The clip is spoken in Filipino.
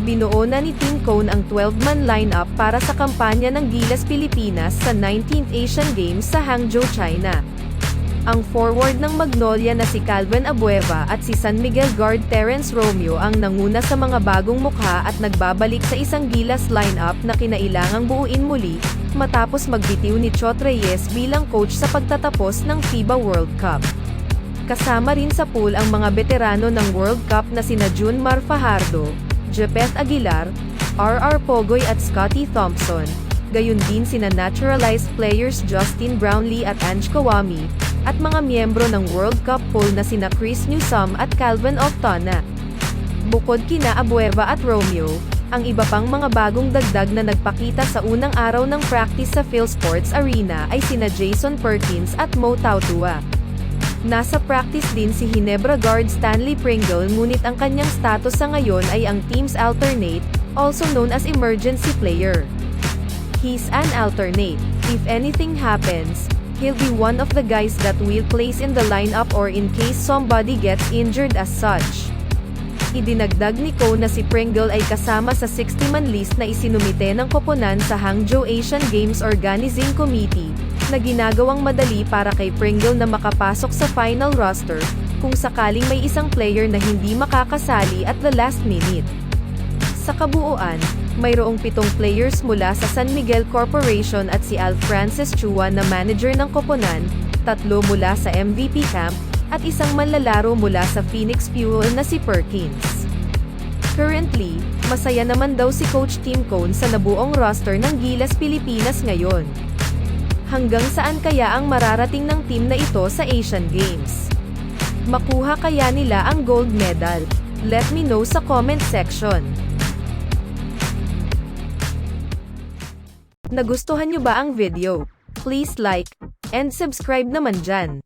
Binuo na ni Team Cone ang 12-man lineup para sa kampanya ng Gilas Pilipinas sa 19th Asian Games sa Hangzhou, China. Ang forward ng Magnolia na si Calvin Abueva at si San Miguel guard Terence Romeo ang nanguna sa mga bagong mukha at nagbabalik sa isang Gilas lineup na kinailangang buuin muli, matapos magbitiw ni Chot Reyes bilang coach sa pagtatapos ng FIBA World Cup. Kasama rin sa pool ang mga veterano ng World Cup na sina June Mar Fajardo, Jepet Aguilar, R.R. Pogoy at Scotty Thompson. Gayun din sina naturalized players Justin Brownlee at Ange Kawami, at mga miyembro ng World Cup pool na sina Chris Newsome at Calvin Oftona. Bukod kina Abueva at Romeo, ang iba pang mga bagong dagdag na nagpakita sa unang araw ng practice sa PhilSports Arena ay sina Jason Perkins at Mo Tautua. Nasa practice din si Hinebra guard Stanley Pringle ngunit ang kanyang status sa ngayon ay ang team's alternate, also known as emergency player. He's an alternate. If anything happens, he'll be one of the guys that we'll place in the lineup or in case somebody gets injured as such. Idinagdag ni Ko na si Pringle ay kasama sa 60-man list na isinumite ng koponan sa Hangzhou Asian Games Organizing Committee, na ginagawang madali para kay Pringle na makapasok sa final roster, kung sakaling may isang player na hindi makakasali at the last minute. Sa kabuuan, mayroong pitong players mula sa San Miguel Corporation at si Al Francis Chua na manager ng koponan, tatlo mula sa MVP camp, at isang manlalaro mula sa Phoenix Fuel na si Perkins. Currently, masaya naman daw si Coach Tim Cone sa nabuong roster ng Gilas Pilipinas ngayon. Hanggang saan kaya ang mararating ng team na ito sa Asian Games? Makuha kaya nila ang gold medal? Let me know sa comment section. Nagustuhan nyo ba ang video? Please like, and subscribe naman dyan.